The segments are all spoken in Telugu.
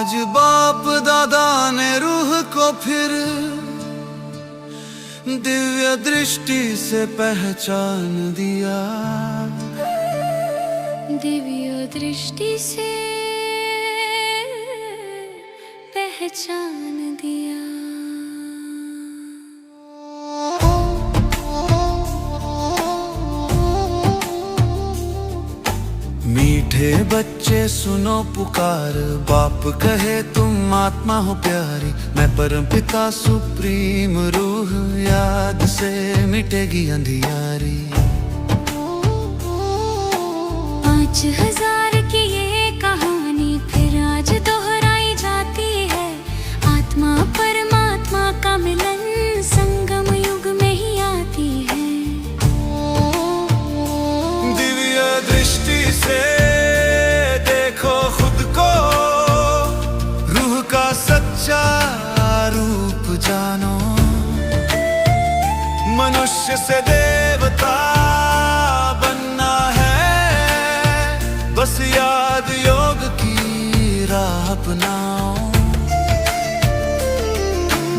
आज बाप दादा ने रूह को फिर दिव्य दृष्टि से पहचान दिया। दिव्य दृष्टि से पहचान बच्चे सुनो पुकार। बाप कहे, तुम आत्मा हो प्यारी। मैं परम पिता सुप्रीम रूह, याद से मिटेगी अंधियारी। पाँच हज़ार रूप जानो। मनुष्य से देवता बनना है। बस याद योग की राह अपनाओ।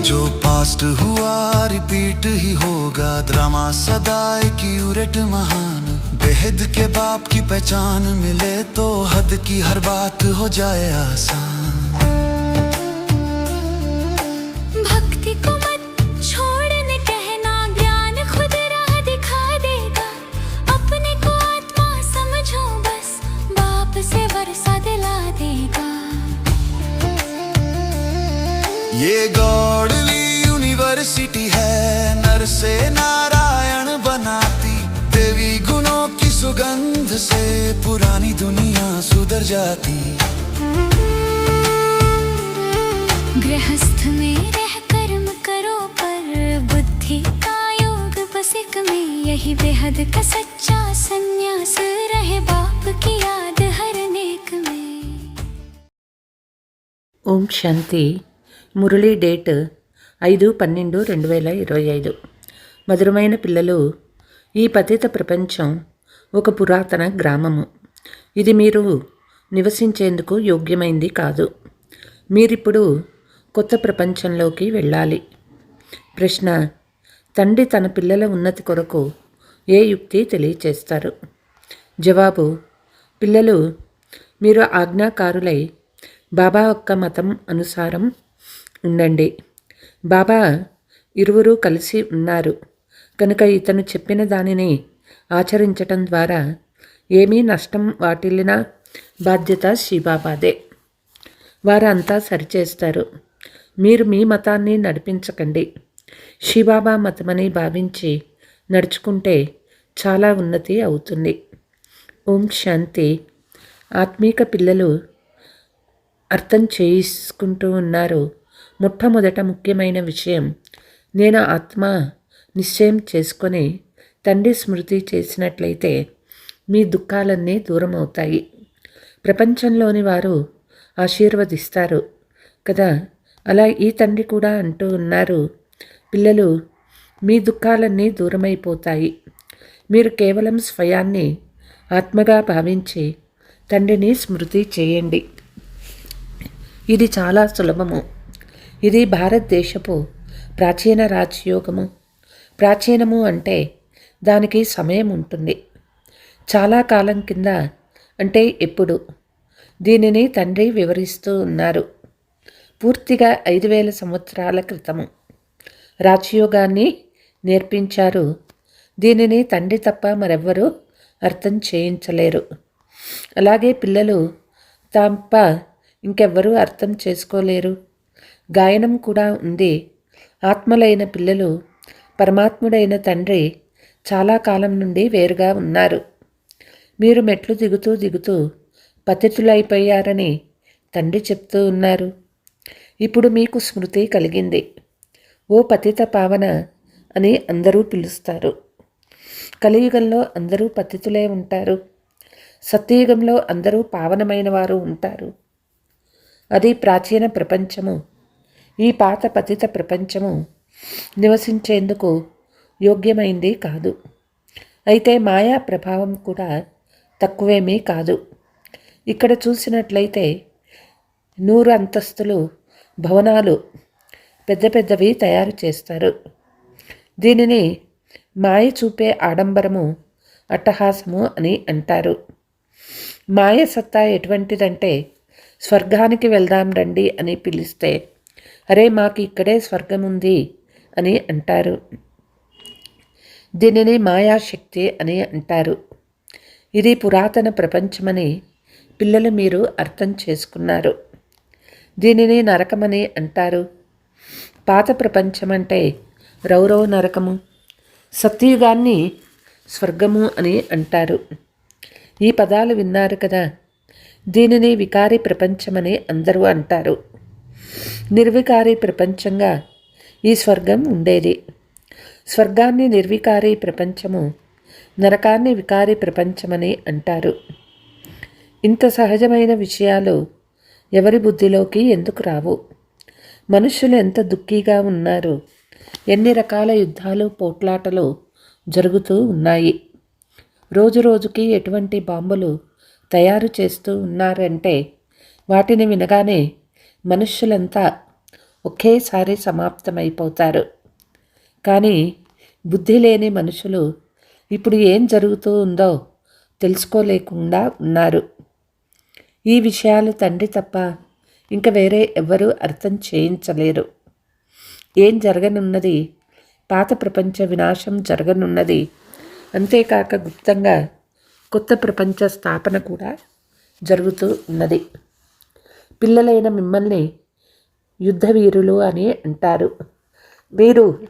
जो पास्ट हुआ, रिपीट ही होगा। ड्रामा सदा क्यूरेट महान। बेहद के बाप की पहचान मिले तो हद की हर बात हो जाए आसान। से नारायण बनाती देवी गुणों की सुगंध से पुरानी दुनिया सुधर जाती गृहस्थ में रह कर्म करो पर बुद्धि का योग बस एक में यही बेहद का सच्चा संन्यास रहे बाप की याद हर नेक में ఓం శాంతి మురళీ డేట్ ఐదు పన్నెండు రెండు వేల ఇరవై ఐదు మధురమైన పిల్లలు. ఈ పతిత ప్రపంచం ఒక పురాతన గ్రామము. ఇది మీరు నివసించేందుకు యోగ్యమైంది కాదు. మీరిప్పుడు కొత్త ప్రపంచంలోకి వెళ్ళాలి. ప్రశ్న తండ్రి తన పిల్లల ఉన్నతి కొరకు ఏ యుక్తి తెలియచేస్తారు? జవాబు పిల్లలు మీరు ఆజ్ఞాకారులై బాబా యొక్క మతం అనుసారం ఉండండి. బాబా ఇరువురు కలిసి ఉన్నారు. కనుక ఇతను చెప్పిన దానిని ఆచరించటం ద్వారా ఏమీ నష్టం వాటిల్లిన బాధ్యత శ్రీబాబాదే వారంతా సరిచేస్తారు. మీరు మీ మతాన్ని నడిపించకండి. శివబాబా మతమని భావించి నడుచుకుంటే చాలా ఉన్నతి అవుతుంది. ఓం శాంతి. ఆత్మీక పిల్లలు అర్థం చేసుకుంటూ ఉన్నారు. మొట్టమొదట ముఖ్యమైన విషయం నేను ఆత్మ నిశ్చయం చేసుకొని తండ్రి స్మృతి చేసినట్లయితే మీ దుఃఖాలన్నీ దూరం అవుతాయి ప్రపంచంలోని వారు ఆశీర్వదిస్తారు కదా? అలా ఈ తండ్రి కూడా అంటూ ఉన్నారు. పిల్లలు మీ దుఃఖాలన్నీ దూరమైపోతాయి. మీరు కేవలం స్వయాన్ని ఆత్మగా భావించి తండ్రిని స్మృతి చేయండి. ఇది చాలా సులభము. ఇది భారతదేశపు ప్రాచీన రాజయోగము. ప్రాచీనము అంటే దానికి సమయం ఉంటుంది. చాలా కాలం కింద అంటే ఎప్పుడు దీనిని తండ్రి వివరిస్తూ ఉన్నారు. పూర్తిగా ఐదు వేల సంవత్సరాల క్రితము. రాజయోగాన్ని నేర్పించారు. దీనిని తండ్రి తప్ప మరెవ్వరూ అర్థం చేయించలేరు. అలాగే పిల్లలు తప్ప ఇంకెవ్వరూ అర్థం చేసుకోలేరు. గాయనం కూడా ఉంది. ఆత్మలైన పిల్లలు పరమాత్ముడైన తండ్రి చాలా కాలం నుండి వేరుగా ఉన్నారు. మీరు మెట్లు దిగుతూ దిగుతూ పతితులైపోయారని తండ్రి చెప్తూ ఉన్నారు. ఇప్పుడు మీకు స్మృతి కలిగింది. ఓ పతిత పావన అని అందరూ పిలుస్తారు. కలియుగంలో అందరూ పతితులే ఉంటారు. సత్యయుగంలో అందరూ పావనమైన వారు ఉంటారు. అది ప్రాచీన ప్రపంచము. ఈ పాత పతిత ప్రపంచము నివసించేందుకు యోగ్యమైంది కాదు. అయితే మాయా ప్రభావం కూడా తక్కువేమీ కాదు. ఇక్కడ చూసినట్లయితే నూరు అంతస్తులు భవనాలు పెద్ద పెద్దవి తయారు చేస్తారు. దీనిని మాయ చూపే ఆడంబరము అట్టహాసము అని అంటారు. మాయ సత్తా ఎటువంటిదంటే స్వర్గానికి వెళ్దాం రండి అని పిలిస్తే అరే మాకు ఇక్కడే స్వర్గం ఉంది అని అంటారు. దీనిని మాయాశక్తి అని అంటారు. ఇది పురాతన ప్రపంచమని పిల్లలు మీరు అర్థం చేసుకున్నారు. దీనిని నరకమని అంటారు. పాత ప్రపంచం అంటే రౌరవ నరకము సత్యుగాన్ని స్వర్గము అని అంటారు. ఈ పదాలు విన్నారు కదా దీనిని వికారి ప్రపంచమని అందరూ అంటారు. నిర్వికారి ప్రపంచంగా ఈ స్వర్గం ఉండేది. స్వర్గాన్ని నిర్వికారి ప్రపంచము నరకాన్ని వికారి ప్రపంచమని అంటారు. ఇంత సహజమైన విషయాలు ఎవరి బుద్ధిలోకి ఎందుకు రావు? మనుషులు ఎంత దుఃఖీగా ఉన్నారు? ఎన్ని రకాల యుద్ధాలు పోట్లాటలు జరుగుతూ ఉన్నాయి? రోజు రోజుకి ఎటువంటి బాంబులు తయారు చేస్తూ ఉన్నారంటే వాటిని వినగానే మనుష్యులంతా ఒకేసారి సమాప్తమైపోతారు. కానీ బుద్ధి లేని మనుషులు ఇప్పుడు ఏం జరుగుతూ ఉందో తెలుసుకోలేకుండా ఉన్నారు. ఈ విషయాలు తండ్రి తప్ప ఇంకా వేరే ఎవరూ అర్థం చేయించలేరు. ఏం జరగనున్నది? పాత ప్రపంచ వినాశం జరగనున్నది. అంతేకాక గుప్తంగా కొత్త ప్రపంచ స్థాపన కూడా జరుగుతూ ఉన్నది. పిల్లలైన మిమ్మల్ని యుద్ధవీరులు అని అంటారు. మీరు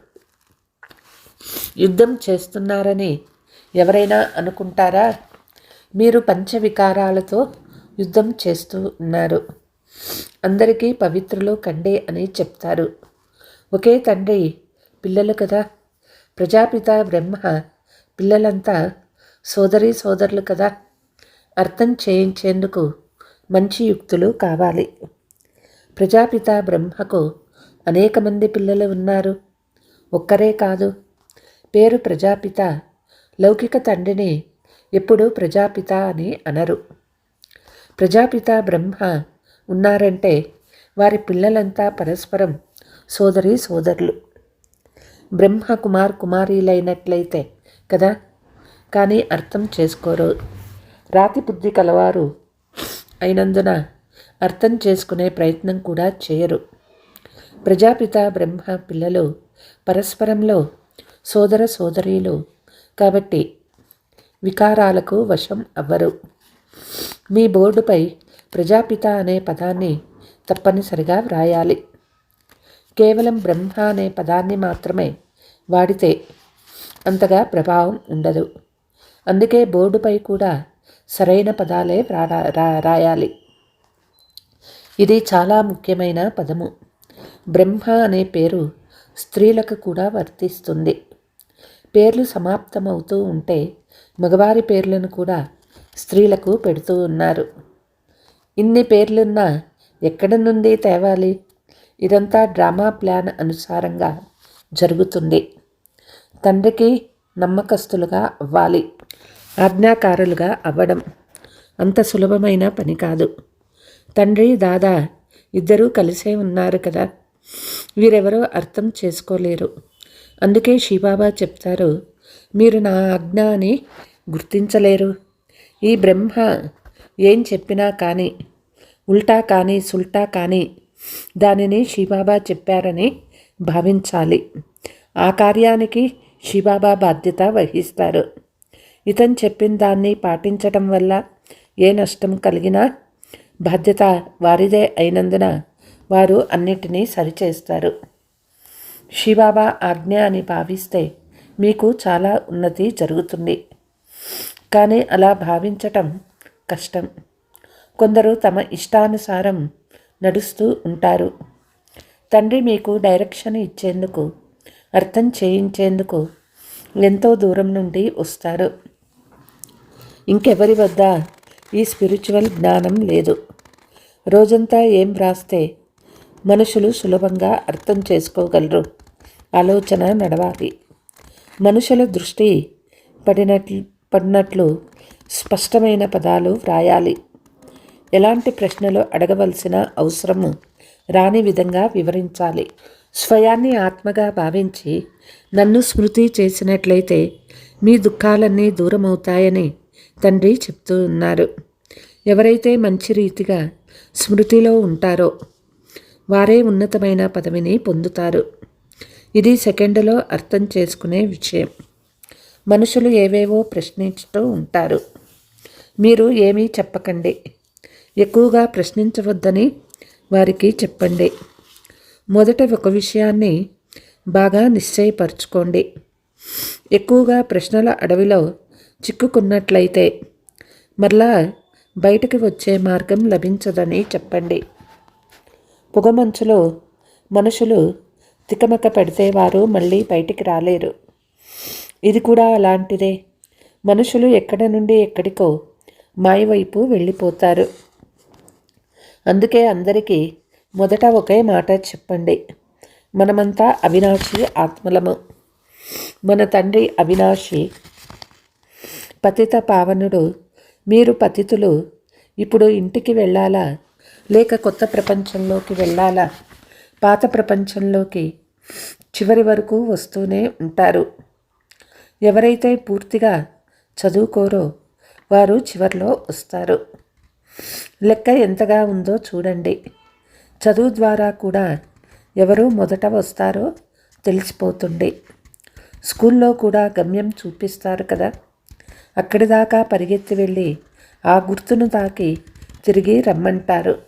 యుద్ధం చేస్తున్నారని ఎవరైనా అనుకుంటారా? మీరు పంచవికారాలతో యుద్ధం చేస్తూ ఉన్నారు. అందరికీ పవిత్రులు కండే అని చెప్తారు. ఒకే తండ్రి పిల్లలు కదా. ప్రజాపిత బ్రహ్మ పిల్లలంతా సోదరి సోదరులు కదా. అర్థం చేయించేందుకు మంచి యుక్తులు కావాలి. ప్రజాపిత బ్రహ్మకు అనేక మంది పిల్లలు ఉన్నారు. ఒక్కరే కాదు. పేరు ప్రజాపిత. లౌకిక తండ్రిని ఎప్పుడూ ప్రజాపిత అని అనరు. ప్రజాపిత బ్రహ్మ ఉన్నారంటే వారి పిల్లలంతా పరస్పరం సోదరి సోదరులు. బ్రహ్మ కుమార్ కుమారీలైనట్లయితే కదా? కానీ అర్థం చేసుకోరు. రాతి బుద్ధి కలవారు అయినందున అర్థం చేసుకునే ప్రయత్నం కూడా చేయరు. ప్రజాపిత బ్రహ్మ పిల్లలు పరస్పరంలో సోదర సోదరీలు కాబట్టి వికారాలకు వశం అవ్వరు. మీ బోర్డుపై ప్రజాపిత అనే పదాన్ని తప్పనిసరిగా వ్రాయాలి. కేవలం బ్రహ్మ అనే పదాన్ని మాత్రమే వాడితే అంతగా ప్రభావం ఉండదు. అందుకే బోర్డుపై కూడా సరైన పదాలే రా రాయాలి. ఇది చాలా ముఖ్యమైన పదము. బ్రహ్మ అనే పేరు స్త్రీలకు కూడా వర్తిస్తుంది. పేర్లు సమాప్తమవుతూ ఉంటే మగవారి పేర్లను కూడా స్త్రీలకు పెడుతూ ఉన్నారు. ఇన్ని పేర్లున్నా ఎక్కడి నుండి తేవాలి? ఇదంతా డ్రామా ప్లాన్ అనుసారంగా జరుగుతుంది. తండ్రికి నమ్మకస్తులుగా అవ్వాలి ఆజ్ఞాకారులుగా అవ్వడం అంత సులభమైన పని కాదు. తండ్రి దాదా ఇద్దరూ కలిసే ఉన్నారు కదా. వీరెవరో అర్థం చేసుకోలేరు. అందుకే శివబాబా చెప్తారు మీరు నా ఆజ్ఞ అని గుర్తించలేరు. ఈ బ్రహ్మ ఏం చెప్పినా కానీ ఉల్టా కానీ సుల్టా కానీ దానిని శివబాబా చెప్పారని భావించాలి. ఆ కార్యానికి శివబాబా బాధ్యత వహిస్తారు. ఇతను చెప్పిన దాన్ని పాటించటం వల్ల ఏ నష్టం కలిగినా బాధ్యత వారిదే అయినందున వారు అన్నిటినీ సరిచేస్తారు. శివాబా ఆజ్ఞ అని భావిస్తే మీకు చాలా ఉన్నతి జరుగుతుంది. కానీ అలా భావించటం కష్టం. కొందరు తమ ఇష్టానుసారం నడుస్తూ ఉంటారు. తండ్రి మీకు డైరెక్షన్ ఇచ్చేందుకు అర్థం చేయించేందుకు ఎంతో దూరం నుండి వస్తారు. ఇంకెవరి వద్ద ఈ స్పిరిచువల్ జ్ఞానం లేదు. రోజంతా ఏం వ్రాస్తే మనుషులు సులభంగా అర్థం చేసుకోగలరు. ఆలోచన నడవాలి. మనుషుల దృష్టి పడినట్లు పడినట్లు స్పష్టమైన పదాలు వ్రాయాలి. ఎలాంటి ప్రశ్నలు అడగవలసిన అవసరము రాని విధంగా వివరించాలి. స్వయాన్ని ఆత్మగా భావించి నన్ను స్మృతి చేసినట్లయితే మీ దుఃఖాలన్నీ దూరమవుతాయని తండ్రి చెప్తూ ఉన్నారు. ఎవరైతే మంచి రీతిగా స్మృతిలో ఉంటారో వారే ఉన్నతమైన పదవిని పొందుతారు. ఇది సెకండ్లో అర్థం చేసుకునే విషయం. మనుషులు ఏవేవో ప్రశ్నిస్తూ ఉంటారు. మీరు ఏమీ చెప్పకండి. ఎక్కువగా ప్రశ్నించవద్దని వారికి చెప్పండి. మొదట ఒక విషయాన్ని బాగా నిశ్చయపరచుకోండి. ఎక్కువగా ప్రశ్నల అడవిలో చిక్కుకున్నట్లయితే మరలా బయటకు వచ్చే మార్గం లభించదని చెప్పండి. పొగమంచులో మనుషులు తికమక పెడితే వారు మళ్ళీ బయటికి రాలేరు. ఇది కూడా అలాంటిదే. మనుషులు ఎక్కడి నుండి ఎక్కడికో మాయవైపు వెళ్ళిపోతారు. అందుకే అందరికీ మొదట ఒకే మాట చెప్పండి. మనమంతా అవినాశి ఆత్మలము. మన తండ్రి అవినాశి పతిత పావనుడు మీరు పతితులు ఇప్పుడు ఇంటికి వెళ్ళాలా? లేక కొత్త ప్రపంచంలోకి వెళ్ళాలా? పాత ప్రపంచంలోకి చివరి వరకు వస్తూనే ఉంటారు. ఎవరైతే పూర్తిగా చదువుకోరో వారు చివరిలో వస్తారు. లెక్క ఎంతగా ఉందో చూడండి. చదువు ద్వారా కూడా ఎవరు మొదట వస్తారో తెలిసిపోతుంది. స్కూల్లో కూడా గమ్యం చూపిస్తారు కదా. అక్కడి దాకా పరిగెత్తి వెళ్ళి ఆ గుర్తును తాకి తిరిగి రమ్మంటారు.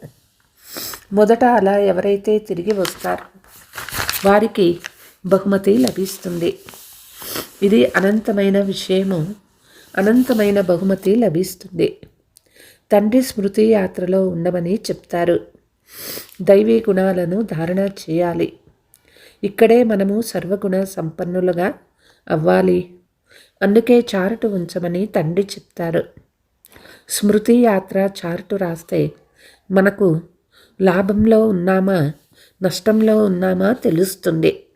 మొదట అలా ఎవరైతే తిరిగి వస్తారు వారికి బహుమతి లభిస్తుంది. ఇది అనంతమైన విషయము. అనంతమైన బహుమతి లభిస్తుంది. తండ్రి స్మృతి యాత్రలో ఉండమని చెప్తారు. దైవీ గుణాలను ధారణ చేయాలి. ఇక్కడే మనము సర్వగుణ సంపన్నులుగా అవ్వాలి. అందుకే చారుటు ఉంచమని తండ్రి చెప్తారు. స్మృతి యాత్ర చారుటు రాస్తే మనకు లాభంలో ఉన్నామా నష్టంలో ఉన్నామా తెలుస్తుంది.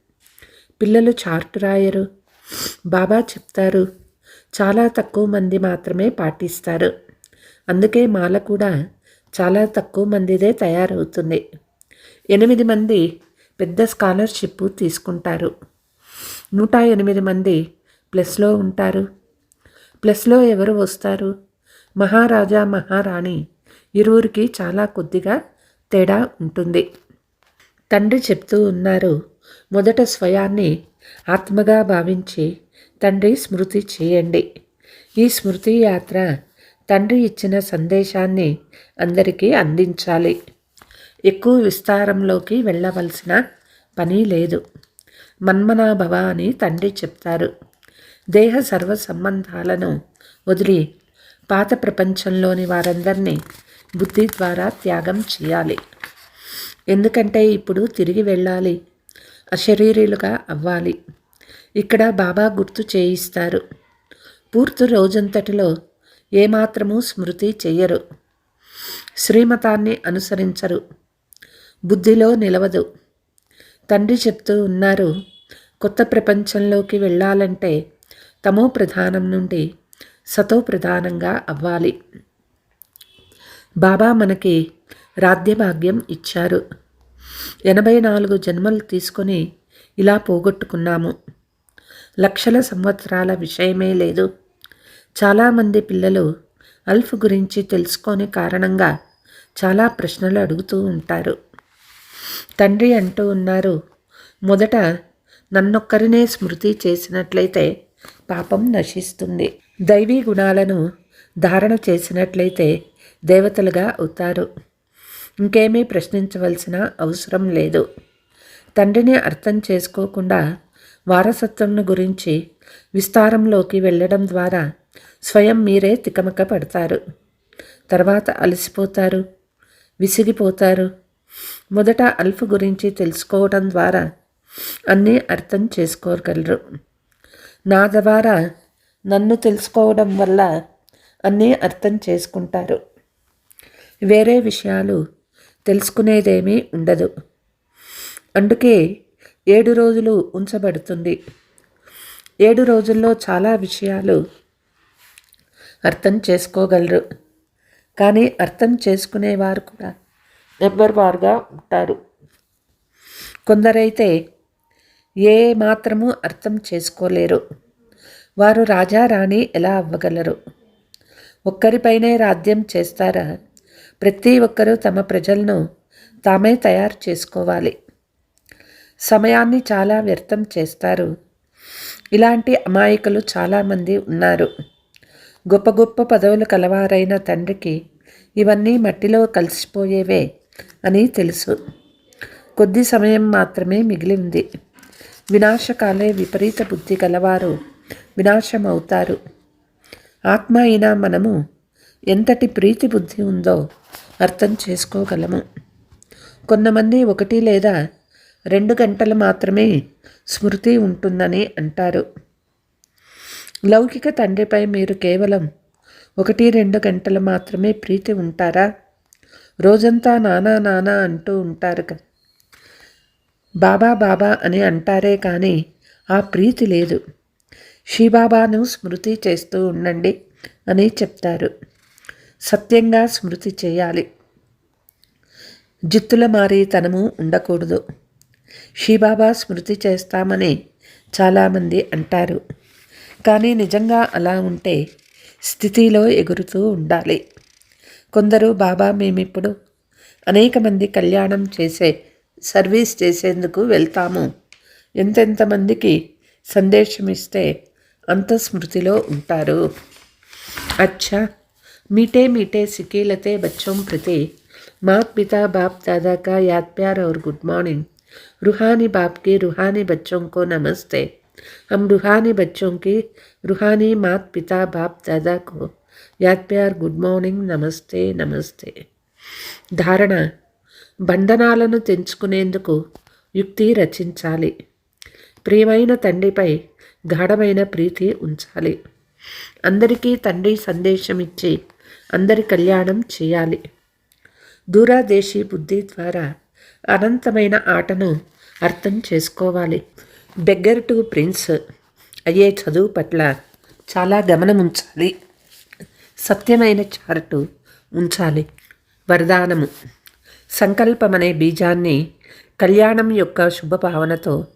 పిల్లలు చార్టు రాయరు. బాబా చెప్తారు చాలా తక్కువ మంది మాత్రమే పాటిస్తారు. అందుకే మాల కూడా చాలా తక్కువ మందిదే తయారవుతుంది. ఎనిమిది మంది పెద్ద స్కాలర్షిప్ తీసుకుంటారు. నూట ఎనిమిది మంది ప్లస్లో ఉంటారు. ప్లస్లో ఎవరు వస్తారు? మహారాజా మహారాణి ఇరువురికి చాలా కొద్దిగా తేడా ఉంటుంది. తండ్రి చెప్తూ ఉన్నారు మొదట స్వయాన్ని ఆత్మగా భావించి తండ్రి స్మృతి చేయండి. ఈ స్మృతి యాత్ర తండ్రి ఇచ్చిన సందేశాన్ని అందరికీ అందించాలి. ఎక్కువ విస్తారంలోకి వెళ్ళవలసిన పని లేదు. మన్మనాభవ అని తండ్రి చెప్తారు. దేహ సర్వ సంబంధాలను వదిలి పాత ప్రపంచంలోని వారందరినీ బుద్ధి ద్వారా త్యాగం చేయాలి. ఎందుకంటే ఇప్పుడు తిరిగి వెళ్ళాలి. అశరీరులుగా అవ్వాలి. ఇక్కడ బాబా గుర్తు చేయిస్తారు. పూర్తి రోజంతటిలో ఏమాత్రమూ స్మృతి చెయ్యరు. శ్రీమతాన్ని అనుసరించరు. బుద్ధిలో నిలవదు. తండ్రి చెప్తూ ఉన్నారు కొత్త ప్రపంచంలోకి వెళ్ళాలంటే తమో ప్రధానం నుండి సతో ప్రధానంగా అవ్వాలి. బాబా మనకి రాధ్యభాగ్యం ఇచ్చారు. ఎనభై నాలుగు జన్మలు తీసుకొని ఇలా పోగొట్టుకున్నాము. లక్షల సంవత్సరాల విషయమే లేదు. చాలామంది పిల్లలు అల్ఫ్ గురించి తెలుసుకోని కారణంగా చాలా ప్రశ్నలు అడుగుతూ ఉంటారు. తండ్రి అంటూ ఉన్నారు మొదట నన్నొక్కరినే స్మృతి చేసినట్లయితే పాపం నశిస్తుంది. దైవీ గుణాలను ధారణ చేసినట్లయితే దేవతలుగా అవుతారు. ఇంకేమీ ప్రశ్నించవలసిన అవసరం లేదు. తండ్రిని అర్థం చేసుకోకుండా వారసత్వం గురించి విస్తారంలోకి వెళ్ళడం ద్వారా స్వయం మీరే తికమక పడతారు. తర్వాత అలసిపోతారు విసిగిపోతారు. మొదట అల్ఫ్ గురించి తెలుసుకోవడం ద్వారా అన్నీ అర్థం చేసుకోగలరు. నా ద్వారా నన్ను తెలుసుకోవడం వల్ల అన్నీ అర్థం చేసుకుంటారు. వేరే విషయాలు తెలుసుకునేదేమీ ఉండదు. అందుకే ఏడు రోజులు ఉంచబడుతుంది. ఏడు రోజుల్లో చాలా విషయాలు అర్థం చేసుకోగలరు. కానీ అర్థం చేసుకునేవారు కూడా నెంబర్ వారుగా ఉంటారు. కొందరైతే ఏ మాత్రము అర్థం చేసుకోలేరు. వారు రాజా రాణి ఎలా అవ్వగలరు? ఒక్కరిపైనే రాజ్యం చేస్తారా? ప్రతి ఒక్కరూ తమ ప్రజలను తామే తయారు చేసుకోవాలి. సమయాన్ని చాలా వ్యర్థం చేస్తారు. ఇలాంటి అమాయకులు చాలామంది ఉన్నారు. గొప్ప గొప్ప పదవులు కలవారైన తండ్రికి ఇవన్నీ మట్టిలో కలిసిపోయేవే అని తెలుసు. కొద్ది సమయం మాత్రమే మిగిలింది వినాశకాలే విపరీత బుద్ధి గలవారు వినాశమవుతారు. ఆత్మ అయినా మనము ఎంతటి ప్రీతి బుద్ధి ఉందో అర్థం చేసుకోగలము. కొంతమంది ఒకటి లేదా రెండు గంటలు మాత్రమే స్మృతి ఉంటుందని అంటారు. లౌకిక తండ్రిపై మీరు కేవలం ఒకటి రెండు గంటలు మాత్రమే ప్రీతి ఉంటారా? రోజంతా నానా నానా అంటూ ఉంటారు కదా. బాబా బాబా అని అంటారే కానీ ఆ ప్రీతి లేదు. శివబాబాను స్మృతి చేస్తూ ఉండండి అని చెప్తారు. సత్యంగా స్మృతి చేయాలి. జిత్తుల మారితనము ఉండకూడదు. శివబాబా స్మృతి చేస్తామని చాలామంది అంటారు. కానీ నిజంగా అలా ఉంటే స్థితిలో ఎగురుతూ ఉండాలి. కొందరు బాబా మేమిప్పుడు అనేక మంది కళ్యాణం చేసే సర్వీస్ చేసేందుకు వెళ్తాము ఎంతెంతమందికి సందేశం ఇస్తే అంత స్మృతిలో ఉంటారు अच्छा मीठे मीठे सिकेलते बच्चों प्रति माँ पिता बाप दादा का याद प्यार और गुड मॉर्निंग रूहानी बाप के रूहानी बच्चों को नमस्ते हम रूहानी बच्चों की रूहानी मात पिता बाप दादा को याद प्यार గుడ్ మార్నింగ్ నమస్తే నమస్తే ధారణ బంధనాలను తెంచుకునేందుకు యుక్తి రచించాలి. ప్రియమైన తండ్రిపై గాఢమైన ప్రీతి ఉంచాలి. అందరికీ తండ్రి సందేశం ఇచ్చి అందరి కళ్యాణం చేయాలి. దూరాదేశీ బుద్ధి ద్వారా అనంతమైన ఆటను అర్థం చేసుకోవాలి. బెగ్గర్ టు ప్రిన్స్ అయ్యే చదువు పట్ల చాలా గమనం ఉంచాలి. సత్యమైన చారటు ఉంచాలి. వరదానము. సంకల్పమనే బీజాన్ని కళ్యాణం యొక్క శుభభావనతో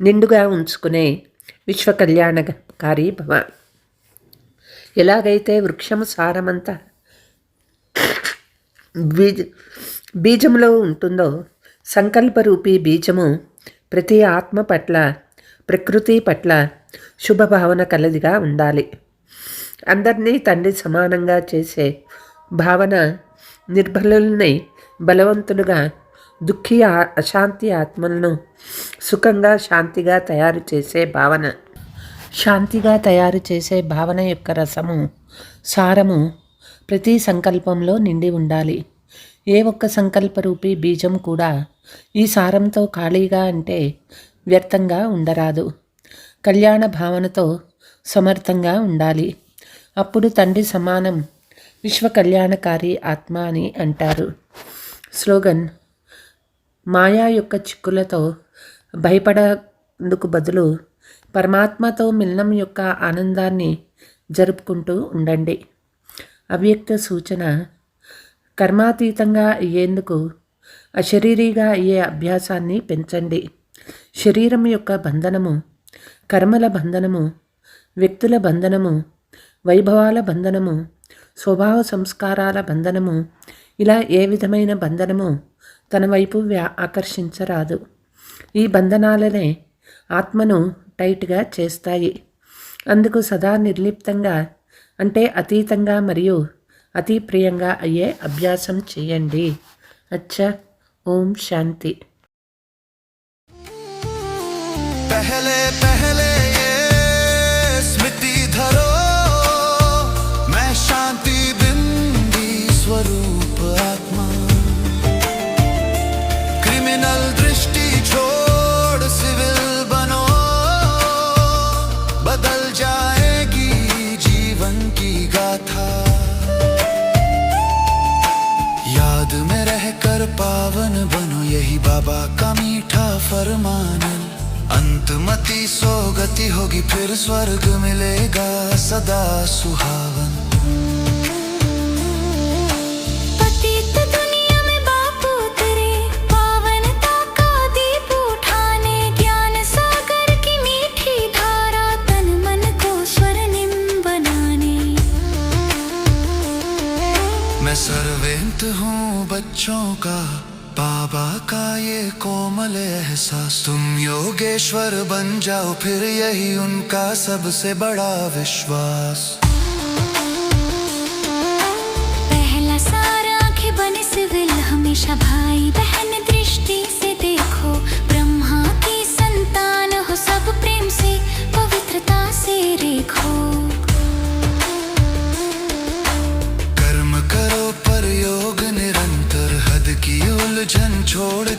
నిండుగా ఉంచుకునే విశ్వ కళ్యాణకారి భవ ఎలాగైతే వృక్షము సారమంతా బీజ బీజంలో ఉంటుందో సంకల్పరూపీ బీజము ప్రతి ఆత్మ పట్ల ప్రకృతి పట్ల శుభభావన కలదిగా ఉండాలి. అందరినీ తండ్రి సమానంగా చేసే భావన నిర్బలుల్ని బలవంతులుగా దుఃఖి అశాంతి ఆత్మలను సుఖంగా శాంతిగా తయారు చేసే భావన. శాంతిగా తయారు చేసే భావన యొక్క రసము సారము ప్రతి సంకల్పంలో నిండి ఉండాలి. ఏ ఒక్క సంకల్పరూపి బీజం కూడా ఈ సారంతో ఖాళీగా అంటే వ్యర్థంగా ఉండరాదు. కళ్యాణ భావనతో సమర్థంగా ఉండాలి. అప్పుడు తండ్రి సమానం విశ్వ కళ్యాణకారి ఆత్మ అని అంటారు. స్లోగన్ మాయా యొక్క చిక్కులతో భయపడేందుకు బదులు పరమాత్మతో మిలనం యొక్క ఆనందాన్ని జరుపుకుంటూ ఉండండి. అవ్యక్త సూచన కర్మాతీతంగా అయ్యేందుకు అశరీరిగా అయ్యే అభ్యాసాన్ని పెంచండి. శరీరం యొక్క బంధనము కర్మల బంధనము వ్యక్తుల బంధనము వైభవాల బంధనము స్వభావ సంస్కారాల బంధనము ఇలా ఏ విధమైన బంధనము తన వైపు వ్యా ఆకర్షించరాదు. ఈ బంధనాలనే ఆత్మను టైట్గా చేస్తాయి. అందుకు సదా నిర్లిప్తంగా అంటే అతీతంగా మరియు అతి ప్రియంగా అయ్యే అభ్యాసం చేయండి. అచ్చా. ఓం శాంతి. याद कर पावन बनो यही बाबा का मीठा फरमान। अंतमति सोगति होगी, फिर स्वर्ग मिलेगा सदा सुहावन। बच्चों का, बाबा का ये कोमल एहसास। तुम योगेश्वर बन जाओ, फिर यही उनका सबसे बड़ा विश्वास।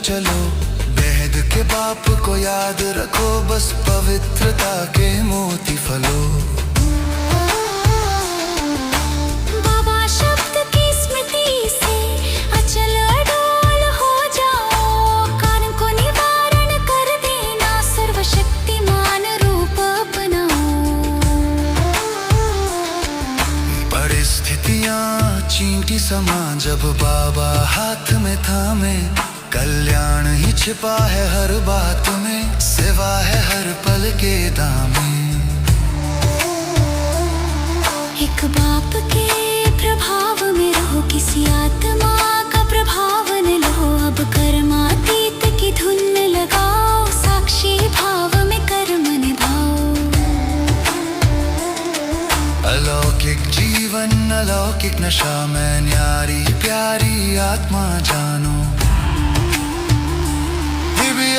चलो। बेहद के बाप को याद रखो बस पवित्रता के मोती फलो। बाबा शब्द की स्मृति से अचल अडोल हो जाओ। कारण को निवारण कर देना सर्वशक्तिमान रूप अपनाओ। परिस्थितियाँ चींटी समान जब बाबा हाथ में थामे कल्याण ही छिपा है हर बात में सिवा है हर पल के दामे एक बाप के प्रभाव में रहो किसी आत्मा का प्रभाव न लो। अब कर्मातीत की धुन लगाओ साक्षी भाव में कर्म निभाओ। अलौकिक जीवन अलौकिक नशा में न्यारी प्यारी आत्मा जानो।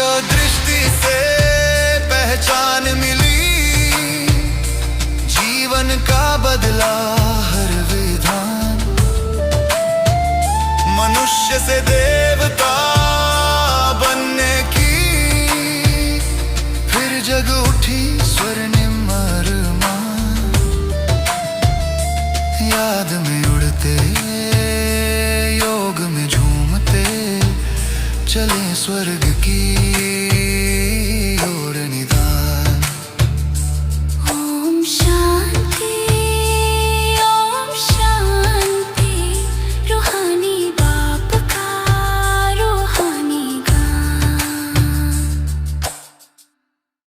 दृष्टि से पहचान मिली। जीवन का बदला हर विधान। मनुष्य से